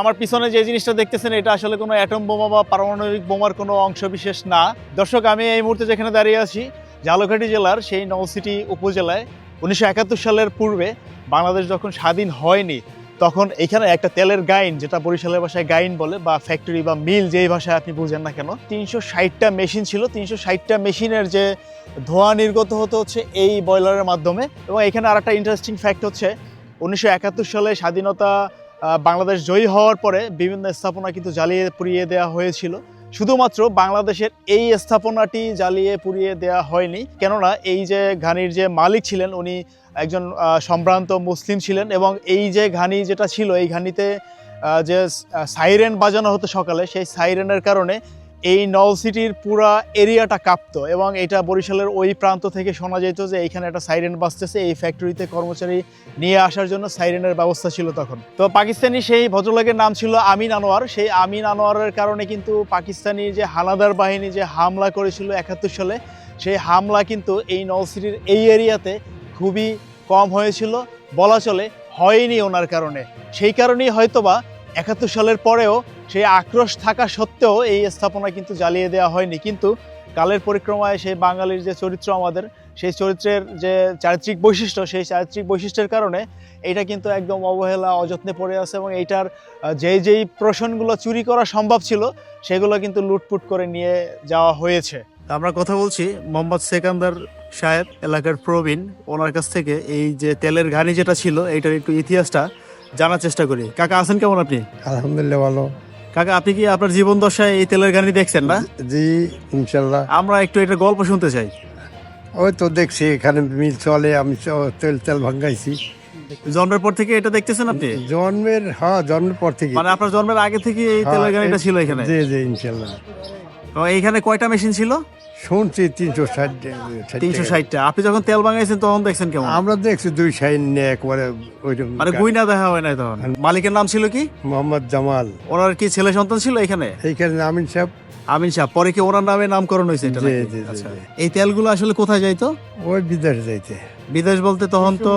আমার পিছনে যে জিনিসটা দেখতেছেন, এটা আসলে কোনো অ্যাটম বোমা বা পারমাণবিক বোমার কোনো অংশ বিশেষ না। দর্শক, আমি এই মুহূর্তে যেখানে দাঁড়িয়ে আছি ঝালকাঠি জেলার সেই নলসিটি উপজেলায়। উনিশশো একাত্তর সালের পূর্বে বাংলাদেশ যখন স্বাধীন হয়নি, তখন এখানে একটা তেলের গাইন, যেটা বরিশালের ভাষায় গাইন বলে বা ফ্যাক্টরি বা মিল যেই ভাষায় আপনি বুঝেন না কেন, তিনশো ষাটটা মেশিন ছিল। তিনশো ষাটটা মেশিনের যে ধোঁয়া নির্গত হতো হচ্ছে এই বয়লারের মাধ্যমে। এবং এখানে আর একটা ইন্টারেস্টিং ফ্যাক্ট হচ্ছে, উনিশশো একাত্তর সালে স্বাধীনতা বাংলাদেশ জয়ী হওয়ার পরে বিভিন্ন স্থাপনা কিন্তু জ্বালিয়ে পুড়িয়ে দেওয়া হয়েছিল। শুধুমাত্র বাংলাদেশের এই স্থাপনাটি জ্বালিয়ে পুড়িয়ে দেওয়া হয়নি, কেননা এই যে ঘানির যে মালিক ছিলেন, উনি একজন সম্ভ্রান্ত মুসলিম ছিলেন এবং এই যে ঘানি যেটা ছিল, এই ঘানিতে যে সাইরেন বাজানো হতো সকালে, সেই সাইরেনের কারণে এই নল সিটির পুরা এরিয়াটা কাঁপতো এবং এটা বরিশালের ওই প্রান্ত থেকে শোনা যেত যে এইখানে একটা সাইরেন বাজতেছে, এই ফ্যাক্টরিতে কর্মচারী নিয়ে আসার জন্য সাইরেনের ব্যবস্থা ছিল তখন। তো পাকিস্তানি সেই ভদ্রলোকের নাম ছিল আমিন আনোয়ার। সেই আমিন আনোয়ারের কারণে কিন্তু পাকিস্তানি যে হানাদার বাহিনী যে হামলা করেছিল একাত্তর সালে, সেই হামলা কিন্তু এই নল সিটির এই এরিয়াতে খুবই কম হয়েছিল। বলা চলে হয়নি ওনার কারণে। সেই কারণেই হয়তোবা একাত্তর সালের পরেও সেই আক্রোশ থাকা সত্ত্বেও এই স্থাপনা কিন্তু জ্বালিয়ে দেওয়া হয়নি। কিন্তু কালের পরিক্রমায় সেই বাঙালির যে চরিত্র আমাদের, সেই চরিত্রের যে চারিত্রিক বৈশিষ্ট্য, সেই চারিত্রিক বৈশিষ্ট্যের কারণে এটা কিন্তু একদম অবহেলা, অযত্নে পড়ে আছে এবং এইটার যেই যেই প্রশ্নগুলো চুরি করা সম্ভব ছিল, সেগুলো কিন্তু লুটপুট করে নিয়ে যাওয়া হয়েছে। আমরা কথা বলছি মোহাম্মদ সেকান্দার সাহেব এলাকার প্রবীণ। ওনার কাছ থেকে এই যে তেলের ঘানি যেটা ছিল, এইটার একটু ইতিহাসটা জানার চেষ্টা করি। কাকা আছেন কেমন আপনি? আলহামদুলিল্লাহ ভালো। কাকা আপনি কি আপনার জীবন দশায় এই তেলের গানি দেখছেন না? জি ইনশাল্লাহ। আমরা একটু এটা গল্প শুনতে চাই। ওই তো দেখছি এখানে মিল চলে আমি চ- তেল তেল ভাঙ্গাইছি। জন্মের পর থেকে এটা দেখতেছেন আপনি? জন্মের হ্যাঁ জন্মের পর থেকে। মানে আপনার জন্মের আগে থেকে এই হ্যাঁ, তেলের গানিটা ছিল এখানে? জি জি ইনশাল্লাহ। তো এইখানে কয়টা মেশিন ছিল? শুনছি তিনশো ষাট তিনশো ষাটটা আপনি যখন তেল ভাঙাইছেন তখন দেখছেন কেমন? আমরা দেখছি দুই সাইড নিয়ে একবারে ওইরকম গুইনা দেখা হয় নাই তখন। মালিকের নাম ছিল কি? মোহাম্মদ জামাল। ওনার কি ছেলে সন্তান ছিল এখানে? এইখানে আমিন সাহেব। আমিন সাহেব পরে কি ওনার নামে নামকরণ হয়েছে এটা আচ্ছা। এই তেলগুলো আসলে কোথায় যাইতো? ওই বিদেশ যাইতে। বিদেশ বলতে তখন তো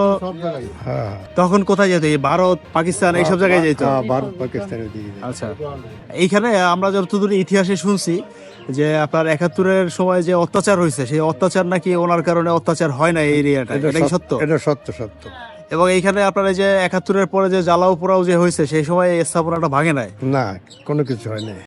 হ্যাঁ। তখন কোথায় যেত ভারত পাকিস্তান এইসব জায়গায় যাইতো? হ্যাঁ, ভারত যাইতো। আচ্ছা। এইখানে আমরা যতদূর ইতিহাসে শুনছি যে আপনার একাত্তরের সময় যে অত্যাচার হয়েছে সেই অত্যাচার নাকি ওনার কারণে অত্যাচার হয় না এই এরিয়াটা এটা এটা কি সত্য? এটা সত্য সত্য। এবং এইখানে আপনার এই যে একাত্তরের পরে যে জ্বালাও পোড়াও যে হয়েছে সেই সময় স্থাপনাটা ভাঙে নাই? না কোনো কিছু হয় না